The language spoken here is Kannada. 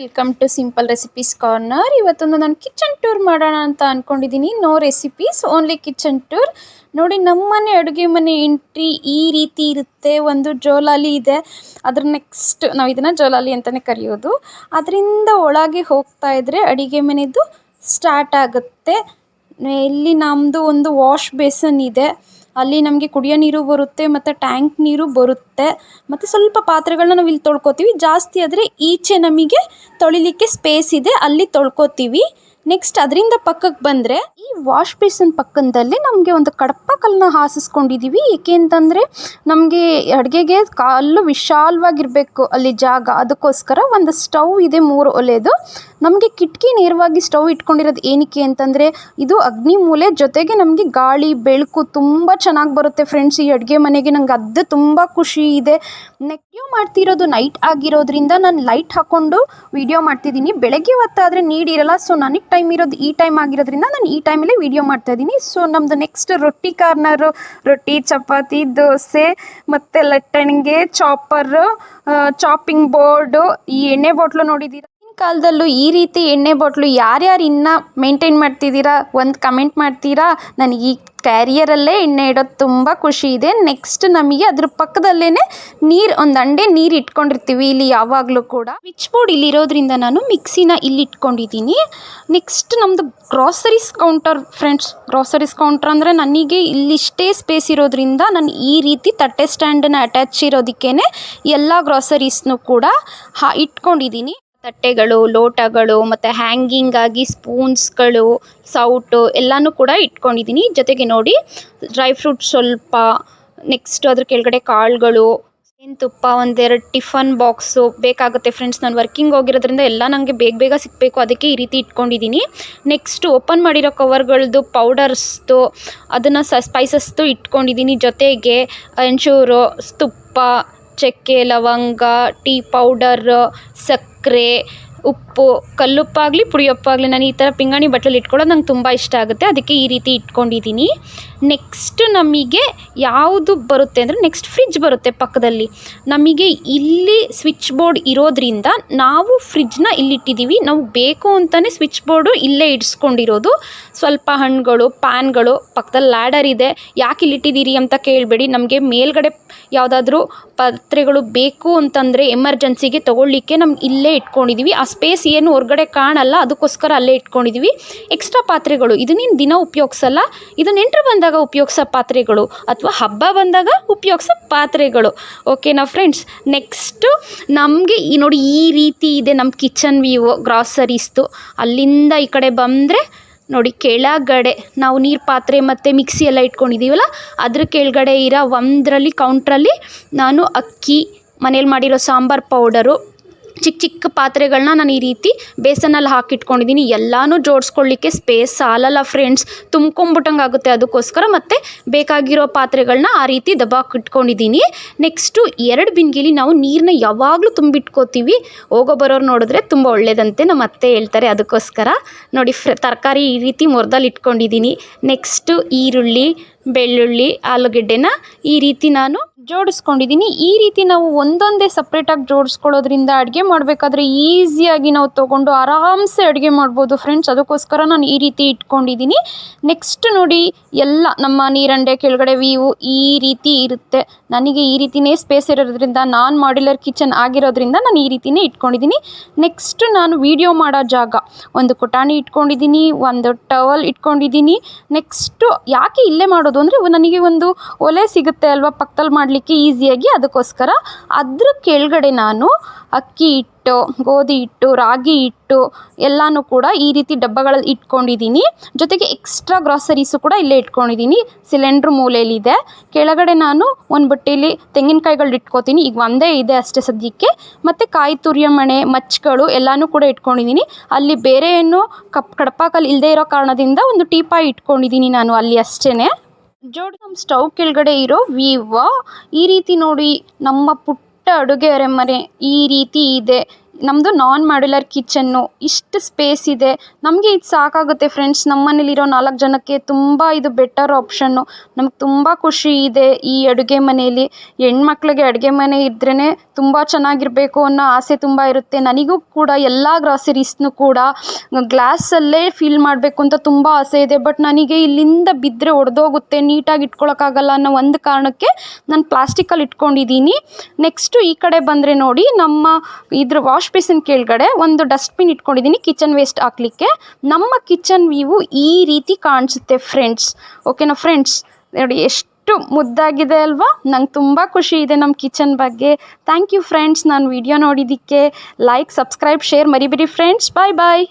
Welcome to simple recipes corner. ಇವತ್ತೊಂದು ನಾನು ಕಿಚನ್ ಟೂರ್ ಮಾಡೋಣ ಅಂತ ಅಂದ್ಕೊಂಡಿದ್ದೀನಿ no recipes only kitchen tour ನೋಡಿ ನಮ್ಮನೆ ಅಡುಗೆ ಮನೆ ಎಂಟ್ರಿ ಈ ರೀತಿ ಇರುತ್ತೆ. ಒಂದು ಜೋಲಾಲಿ ಇದೆ. ಅದ್ರ ನೆಕ್ಸ್ಟ್ ನಾವು ಇದನ್ನು ಜೋಲಾಲಿ ಅಂತಲೇ ಕರೆಯೋದು. ಅದರಿಂದ ಒಳಗೆ ಹೋಗ್ತಾ ಇದ್ದರೆ ಅಡುಗೆ ಮನೆದು ಸ್ಟಾರ್ಟ್ ಆಗುತ್ತೆ. ಇಲ್ಲಿ ನಮ್ಮದು ಒಂದು ವಾಶ್ ಬೇಸನ್ ಇದೆ. ಅಲ್ಲಿ ನಮಗೆ ಕುಡಿಯೋ ನೀರು ಬರುತ್ತೆ, ಮತ್ತು ಟ್ಯಾಂಕ್ ನೀರು ಬರುತ್ತೆ. ಮತ್ತು ಸ್ವಲ್ಪ ಪಾತ್ರೆಗಳನ್ನ ನಾವು ಇಲ್ಲಿ ತೊಳ್ಕೊತೀವಿ. ಜಾಸ್ತಿ ಆದರೆ ಈಚೆ ನಮಗೆ ತೊಳಿಲಿಕ್ಕೆ ಸ್ಪೇಸ್ ಇದೆ, ಅಲ್ಲಿ ತೊಳ್ಕೊತೀವಿ. ನೆಕ್ಸ್ಟ್ ಅದರಿಂದ ಪಕ್ಕಕ್ಕೆ ಬಂದರೆ ಈ ವಾಶ್ ಬೇಸನ್ ಪಕ್ಕದಲ್ಲಿ ನಮಗೆ ಒಂದು ಕಡಪ ಕಲ್ಲನ್ನ ಹಾಸಿಸ್ಕೊಂಡಿದ್ದೀವಿ ಏಕೆ ಅಂತಂದರೆ ನಮಗೆ ಅಡುಗೆಗೆ ಕಾಲು ವಿಶಾಲವಾಗಿರಬೇಕು ಅಲ್ಲಿ ಜಾಗ. ಅದಕ್ಕೋಸ್ಕರ ಒಂದು ಸ್ಟವ್ ಇದೆ ಮೂರು ಒಲೆದು. ನಮಗೆ ಕಿಟಕಿ ನೇರವಾಗಿ ಸ್ಟವ್ ಇಟ್ಕೊಂಡಿರೋದು ಏನಕ್ಕೆ ಅಂತಂದರೆ ಇದು ಅಗ್ನಿ ಮೂಲೆ ಜೊತೆಗೆ ನಮಗೆ ಗಾಳಿ, ಬೆಳಕು ತುಂಬ ಚೆನ್ನಾಗಿ ಬರುತ್ತೆ ಫ್ರೆಂಡ್ಸ್ ಈ ಅಡುಗೆ ಮನೆಗೆ. ನಂಗೆ ಅದು ತುಂಬ ಖುಷಿ ಇದೆ. ನೆಕ್ಯೂ ಮಾಡ್ತಿರೋದು ನೈಟ್ ಆಗಿರೋದ್ರಿಂದ ನಾನು ಲೈಟ್ ಹಾಕ್ಕೊಂಡು ವಿಡಿಯೋ ಮಾಡ್ತಿದ್ದೀನಿ. ಬೆಳಗ್ಗೆ ಹೊತ್ತಾದರೆ ನೀಡಿರಲ್ಲ ಸೊ ನನಗೆ ಟೈಮ್ ಇರೋದು ಈ ಟೈಮ್ ಆಗಿರೋದ್ರಿಂದ ನಾನು ಈ ಟೈಮಲ್ಲೇ ವಿಡಿಯೋ ಮಾಡ್ತಾ ಇದ್ದೀನಿ. ಸೊ ನಮ್ಮದು ನೆಕ್ಸ್ಟ್ ರೊಟ್ಟಿ ಕಾರ್ನರು, ರೊಟ್ಟಿ, ಚಪಾತಿ, ದೋಸೆ ಮತ್ತು ಲಟ್ಟಣಿಗೆ ಚಾಪರು ಚಾಪಿಂಗ್ ಬೋರ್ಡು ಈ ಎಣ್ಣೆ ಬಾಟ್ಲು ನೋಡಿದ್ದೀರಾ? ಕಾಲದಲ್ಲೂ ಈ ರೀತಿ ಎಣ್ಣೆ ಬಾಟ್ಲು ಯಾರ್ಯಾರು ಇನ್ನೂ ಮೇಂಟೈನ್ ಮಾಡ್ತಿದ್ದೀರಾ, ಒಂದು ಕಮೆಂಟ್ ಮಾಡ್ತೀರಾ? ನನಗೆ ಈ ಕ್ಯಾರಿಯರಲ್ಲೇ ಎಣ್ಣೆ ಇಡೋದು ತುಂಬ ಖುಷಿ ಇದೆ. ನೆಕ್ಸ್ಟ್ ನಮಗೆ ಅದ್ರ ಪಕ್ಕದಲ್ಲೇ ನೀರು, ಒಂದು ಅಂಡೆ ನೀರು ಇಟ್ಕೊಂಡಿರ್ತೀವಿ ಇಲ್ಲಿ ಯಾವಾಗಲೂ ಕೂಡ. ಸ್ವಿಚ್ ಬೋರ್ಡ್ ಇಲ್ಲಿರೋದ್ರಿಂದ ನಾನು ಮಿಕ್ಸಿನ ಇಲ್ಲಿ ಇಟ್ಕೊಂಡಿದ್ದೀನಿ ನೆಕ್ಸ್ಟ್ ನಮ್ಮದು groceries counter friends groceries counter ಅಂದರೆ ನನಗೆ ಇಲ್ಲಿಷ್ಟೇ ಸ್ಪೇಸ್ ಇರೋದ್ರಿಂದ ನಾನು ಈ ರೀತಿ ತಟ್ಟೆ ಸ್ಟ್ಯಾಂಡನ್ನ ಅಟ್ಯಾಚ್ ಇರೋದಕ್ಕೇ ಎಲ್ಲ ಗ್ರಾಸರೀಸ್ನು ಕೂಡ ಹಾ, ಇಟ್ಕೊಂಡಿದ್ದೀನಿ. ತಟ್ಟೆಗಳು, ಲೋಟಗಳು ಮತ್ತು ಹ್ಯಾಂಗಿಂಗ್ ಆಗಿ ಸ್ಪೂನ್ಸ್ಗಳು ಸೌಟು ಎಲ್ಲನೂ ಕೂಡ ಇಟ್ಕೊಂಡಿದ್ದೀನಿ. ಜೊತೆಗೆ ನೋಡಿ ಡ್ರೈ ಫ್ರೂಟ್ ಸ್ವಲ್ಪ ನೆಕ್ಸ್ಟ್ ಅದ್ರ ಕೆಳಗಡೆ ಕಾಳುಗಳು ತುಪ್ಪ ಒಂದೆರಡು ಟಿಫನ್ ಬಾಕ್ಸು ಬೇಕಾಗುತ್ತೆ ಫ್ರೆಂಡ್ಸ್ ನಾನು ವರ್ಕಿಂಗ್ ಹೋಗಿರೋದ್ರಿಂದ ಎಲ್ಲ ನನಗೆ ಬೇಗ ಬೇಗ ಸಿಗಬೇಕು. ಅದಕ್ಕೆ ಈ ರೀತಿ ಇಟ್ಕೊಂಡಿದ್ದೀನಿ. ನೆಕ್ಸ್ಟ್ ಓಪನ್ ಮಾಡಿರೋ ಕವರ್ಗಳದ್ದು ಪೌಡರ್ಸ್ದು ಅದನ್ನು ಸ ಸ್ಪೈಸಸ್ದು ಇಟ್ಕೊಂಡಿದ್ದೀನಿ. ಜೊತೆಗೆ ಅಂಚೂರು ತುಪ್ಪ, ಚಕ್ಕೆ, ಲವಂಗ ಟೀ ಪೌಡರ್ ಕ್ರೇ ಉಪ್ಪು, ಕಲ್ಲುಪ್ಪಾಗಲಿ, ಪುಳಿಯೊಪ್ಪಾಗಲಿ ನಾನು ಈ ಥರ ಪಿಂಗಾಣಿ ಬಟ್ಲಲ್ಲಿ ಇಟ್ಕೊಳ್ಳೋದು ನಂಗೆ ತುಂಬ ಇಷ್ಟ ಆಗುತ್ತೆ. ಅದಕ್ಕೆ ಈ ರೀತಿ ಇಟ್ಕೊಂಡಿದ್ದೀನಿ. ನೆಕ್ಸ್ಟ್ ನಮಗೆ ಯಾವುದು ಬರುತ್ತೆ ಅಂದರೆ ನೆಕ್ಸ್ಟ್ ಫ್ರಿಜ್ ಬರುತ್ತೆ ಪಕ್ಕದಲ್ಲಿ. ನಮಗೆ ಇಲ್ಲಿ ಸ್ವಿಚ್ ಬೋರ್ಡ್ ಇರೋದ್ರಿಂದ ನಾವು ಫ್ರಿಜ್ನ ಇಲ್ಲಿಟ್ಟಿದ್ದೀವಿ. ನಾವು ಬೇಕು ಅಂತಲೇ ಸ್ವಿಚ್ ಬೋರ್ಡು ಇಲ್ಲೇ ಇಡಿಸ್ಕೊಂಡಿರೋದು. ಸ್ವಲ್ಪ ಹಣ್ಣುಗಳು ಪ್ಯಾನ್ಗಳು ಪಕ್ಕದಲ್ಲಿ ಲ್ಯಾಡರ್ ಇದೆ. ಯಾಕೆ ಇಲ್ಲಿಟ್ಟಿದ್ದೀರಿ ಅಂತ ಕೇಳಬೇಡಿ. ನಮಗೆ ಮೇಲ್ಗಡೆ ಯಾವುದಾದ್ರೂ ಪಾತ್ರೆಗಳು ಬೇಕು ಅಂತಂದರೆ ಎಮರ್ಜೆನ್ಸಿಗೆ ತೊಗೊಳ್ಳಿಕ್ಕೆ ನಮ್ಗೆ ಇಲ್ಲೇ ಇಟ್ಕೊಂಡಿದ್ದೀವಿ. ಆ ಸ್ಪೇಸ್ ಏನು ಹೊರ್ಗಡೆ ಕಾಣಲ್ಲ, ಅದಕ್ಕೋಸ್ಕರ ಅಲ್ಲೇ ಇಟ್ಕೊಂಡಿದ್ವಿ. ಎಕ್ಸ್ಟ್ರಾ ಪಾತ್ರೆಗಳು ಇದನ್ನೇನು ದಿನ ಉಪಯೋಗಿಸಲ್ಲ, ಇದು ನೆಂಟರು ಬಂದಾಗ ಉಪಯೋಗಿಸೋ ಪಾತ್ರೆಗಳು, ಅಥವಾ ಹಬ್ಬ ಬಂದಾಗ ಉಪಯೋಗಿಸೋ ಪಾತ್ರೆಗಳು. ಓಕೆನಾ ಫ್ರೆಂಡ್ಸ್ ನೆಕ್ಸ್ಟು ನಮಗೆ ಈ ನೋಡಿ ಈ ರೀತಿ ಇದೆ ನಮ್ಮ ಕಿಚನ್ ವ್ಯೂ ಗ್ರಾಸರೀಸ್ದು ಅಲ್ಲಿಂದ ಈ ಕಡೆ ಬಂದರೆ ನೋಡಿ ಕೆಳಗಡೆ ನಾವು ನೀರು ಪಾತ್ರೆ ಮತ್ತು ಮಿಕ್ಸಿ ಎಲ್ಲ ಇಟ್ಕೊಂಡಿದ್ದೀವಲ್ಲ ಅದ್ರ ಕೆಳಗಡೆ ಇರೋ ಒಂದರಲ್ಲಿ ಕೌಂಟ್ರಲ್ಲಿ ನಾನು ಅಕ್ಕಿ, ಮನೇಲಿ ಮಾಡಿರೋ ಸಾಂಬಾರು ಪೌಡರು ಚಿಕ್ಕ ಚಿಕ್ಕ ಪಾತ್ರೆಗಳನ್ನ ನಾನು ಈ ರೀತಿ ಬೇಸನಲ್ಲಿ ಹಾಕಿಟ್ಕೊಂಡಿದ್ದೀನಿ. ಎಲ್ಲನೂ ಜೋಡಿಸ್ಕೊಳ್ಳಿಕ್ಕೆ ಸ್ಪೇಸ್ ಸಾಲಲ್ಲ ಫ್ರೆಂಡ್ಸ್ ತುಂಬ್ಕೊಂಬಿಟ್ಟಂಗೆ ಆಗುತ್ತೆ ಅದಕ್ಕೋಸ್ಕರ ಮತ್ತು ಬೇಕಾಗಿರೋ ಪಾತ್ರೆಗಳನ್ನ ಆ ರೀತಿ ದಬಾಕ್ ಇಟ್ಕೊಂಡಿದ್ದೀನಿ. ನೆಕ್ಸ್ಟು ಎರಡು ಬಿಂದಿಗೆಲಿ ನಾವು ನೀರನ್ನ ಯಾವಾಗಲೂ ತುಂಬಿಟ್ಕೋತೀವಿ. ಹೋಗೋ ಬರೋರು ನೋಡಿದ್ರೆ ತುಂಬ ಒಳ್ಳೆಯದಂತೆ ನಮ್ಮ ಅತ್ತೆ ಹೇಳ್ತಾರೆ. ಅದಕ್ಕೋಸ್ಕರ ನೋಡಿ ಫ್ರ ತರಕಾರಿ ಈ ರೀತಿ ಮೊರದಲ್ಲಿ ಇಟ್ಕೊಂಡಿದ್ದೀನಿ. ನೆಕ್ಸ್ಟು ಈರುಳ್ಳಿ, ಬೆಳ್ಳುಳ್ಳಿ, ಆಲೂಗೆಡ್ಡೆನ ಈ ರೀತಿ ನಾನು ಜೋಡಿಸ್ಕೊಂಡಿದ್ದೀನಿ ಈ ರೀತಿ ನಾವು ಒಂದೊಂದೇ ಸಪ್ರೇಟಾಗಿ ಜೋಡಿಸ್ಕೊಳ್ಳೋದ್ರಿಂದ ಅಡುಗೆ ಮಾಡಬೇಕಾದ್ರೆ ಈಸಿಯಾಗಿ ನಾವು ತೊಗೊಂಡು ಆರಾಮ್ಸೆ ಅಡುಗೆ ಮಾಡ್ಬೋದು ಫ್ರೆಂಡ್ಸ್ ಅದಕ್ಕೋಸ್ಕರ ನಾನು ಈ ರೀತಿ ಇಟ್ಕೊಂಡಿದ್ದೀನಿ ನೆಕ್ಸ್ಟ್ ನೋಡಿ, ಎಲ್ಲ ನಮ್ಮ ನೀರಂಡೆ ಕೆಳಗಡೆ ವೀವು ಈ ರೀತಿ ಇರುತ್ತೆ. ನನಗೆ ಈ ರೀತಿಯೇ ಸ್ಪೇಸ್ ಇರೋದ್ರಿಂದ, ನಾನು ಮಾಡ್ಯುಲರ್ ಕಿಚನ್ ಆಗಿರೋದ್ರಿಂದ ನಾನು ಈ ರೀತಿಯೇ ಇಟ್ಕೊಂಡಿದ್ದೀನಿ ನೆಕ್ಸ್ಟ್ ನಾನು ವೀಡಿಯೋ ಮಾಡೋ ಜಾಗ. ಒಂದು ಕುಟಾಣಿ ಇಟ್ಕೊಂಡಿದ್ದೀನಿ ಒಂದು ಟವಲ್ ಇಟ್ಕೊಂಡಿದ್ದೀನಿ ನೆಕ್ಸ್ಟು ಯಾಕೆ ಇಲ್ಲೇ ಮಾಡೋದು ಅಂದರೆ, ನನಗೆ ಒಂದು ಒಲೆ ಸಿಗುತ್ತೆ ಅಲ್ವಾ, ಪಕ್ಕದಲ್ಲಿ ಮಾಡಲಿಕ್ಕೆ. ಈಸಿಯಾಗಿ ಅದಕ್ಕೋಸ್ಕರ ಅದ್ರ ಕೆಳಗಡೆ ನಾನು ಅಕ್ಕಿ ಹಿಟ್ಟು, ಗೋಧಿ ಹಿಟ್ಟು, ರಾಗಿ ಹಿಟ್ಟು ಎಲ್ಲನೂ ಕೂಡ ಈ ರೀತಿ ಡಬ್ಬಗಳಲ್ಲಿ ಇಟ್ಕೊಂಡಿದ್ದೀನಿ. ಜೊತೆಗೆ ಎಕ್ಸ್ಟ್ರಾ ಗ್ರಾಸರೀಸು ಕೂಡ ಇಲ್ಲೇ ಇಟ್ಕೊಂಡಿದ್ದೀನಿ. ಸಿಲಿಂಡ್ರ್ ಮೂಲೆಯಲ್ಲಿದೆ. ಕೆಳಗಡೆ ನಾನು ಒಂದು ಬಟ್ಟೆಯಲ್ಲಿ ತೆಂಗಿನಕಾಯಿಗಳು ಇಟ್ಕೊತೀನಿ. ಈಗ ಒಂದೇ ಇದೆ ಅಷ್ಟೇ ಸದ್ಯಕ್ಕೆ. ಮತ್ತು ಕಾಯಿ ತುರಿಯ ಮಣೆ ಮಚ್ಚಗಳು ಎಲ್ಲನೂ ಕೂಡ ಇಟ್ಕೊಂಡಿದ್ದೀನಿ. ಅಲ್ಲಿ ಬೇರೆ ಏನು ಕಪ್ ಕಡಪಾಕಲ್ಲಿ ಇಲ್ಲದೇ ಇರೋ ಕಾರಣದಿಂದ ಒಂದು ಟೀಪಾಯಿ ಇಟ್ಕೊಂಡಿದ್ದೀನಿ ನಾನು ಅಲ್ಲಿ ಅಷ್ಟೇ ಜೋಡಿ ನಮ್ಮ ಸ್ಟವ್ ಕೆಳಗಡೆ ಇರೋ ವಿವ ಈ ರೀತಿ ನೋಡಿ ನಮ್ಮ ಪುಟ್ಟ ಅಡುಗೆ ಅರಮನೆ ಈ ರೀತಿ ಇದೆ. ನಮ್ಮದು ನಾನ್ ಮಾಡ್ಯುಲರ್ ಕಿಚನ್ನು ಇಷ್ಟು ಸ್ಪೇಸ್ ಇದೆ. ನಮಗೆ ಇದು ಸಾಕಾಗುತ್ತೆ ಫ್ರೆಂಡ್ಸ್ ನಮ್ಮ ಮನೇಲಿರೋ ನಾಲ್ಕು ಜನಕ್ಕೆ ತುಂಬ ಇದು ಬೆಟರ್ ಆಪ್ಷನ್ನು ನಮ್ಗೆ ತುಂಬ ಖುಷಿ ಇದೆ ಈ ಅಡುಗೆ ಮನೆಯಲ್ಲಿ ಹೆಣ್ಮಕ್ಳಿಗೆ ಅಡುಗೆ ಮನೆ ಇದ್ರೇ ತುಂಬ ಚೆನ್ನಾಗಿರಬೇಕು ಅನ್ನೋ ಆಸೆ ತುಂಬ ಇರುತ್ತೆ. ನನಗೂ ಕೂಡ ಎಲ್ಲ ಗ್ರಾಸರೀಸ್ನು ಕೂಡ ಗ್ಲಾಸಲ್ಲೇ ಫಿಲ್ ಮಾಡಬೇಕು ಅಂತ ತುಂಬ ಆಸೆ ಇದೆ. ಬಟ್ ನನಗೆ ಇಲ್ಲಿಂದ ಬಿದ್ದರೆ ಒಡೆದೋಗುತ್ತೆ, ನೀಟಾಗಿ ಇಟ್ಕೊಳಕ್ಕಾಗಲ್ಲ ಅನ್ನೋ ಒಂದು ಕಾರಣಕ್ಕೆ ನಾನು ಪ್ಲಾಸ್ಟಿಕಲ್ಲಿ ಇಟ್ಕೊಂಡಿದ್ದೀನಿ ನೆಕ್ಸ್ಟು ಈ ಕಡೆ ಬಂದರೆ ನೋಡಿ ನಮ್ಮ ಇದ್ರ ವಾಶ್ ಬೇಸಿನ್ ಕೆಳಗಡೆ ಒಂದು ಡಸ್ಟ್ಬಿನ್ ಇಟ್ಕೊಂಡಿದ್ದೀನಿ. ಕಿಚನ್ ವೇಸ್ಟ್ ಹಾಕ್ಲಿಕ್ಕೆ. ನಮ್ಮ ಕಿಚನ್ ವ್ಯೂ ಈ ರೀತಿ ಕಾಣಿಸುತ್ತೆ ಫ್ರೆಂಡ್ಸ್. ಓಕೆನಾ ಫ್ರೆಂಡ್ಸ್? ನೋಡಿ, ಎಷ್ಟು ಮುದ್ದಾಗಿದೆ ಅಲ್ವಾ? ನಂಗೆ ತುಂಬ ಖುಷಿ ಇದೆ ನಮ್ಮ ಕಿಚನ್ ಬಗ್ಗೆ. ಥ್ಯಾಂಕ್ ಯು ಫ್ರೆಂಡ್ಸ್ ನಾನು ವಿಡಿಯೋ ನೋಡಿದ್ದಕ್ಕೆ ಲೈಕ್ ಸಬ್ಸ್ಕ್ರೈಬ್ ಶೇರ್ ಮರಿಬೇಡಿ ಫ್ರೆಂಡ್ಸ್ ಬಾಯ್ ಬಾಯ್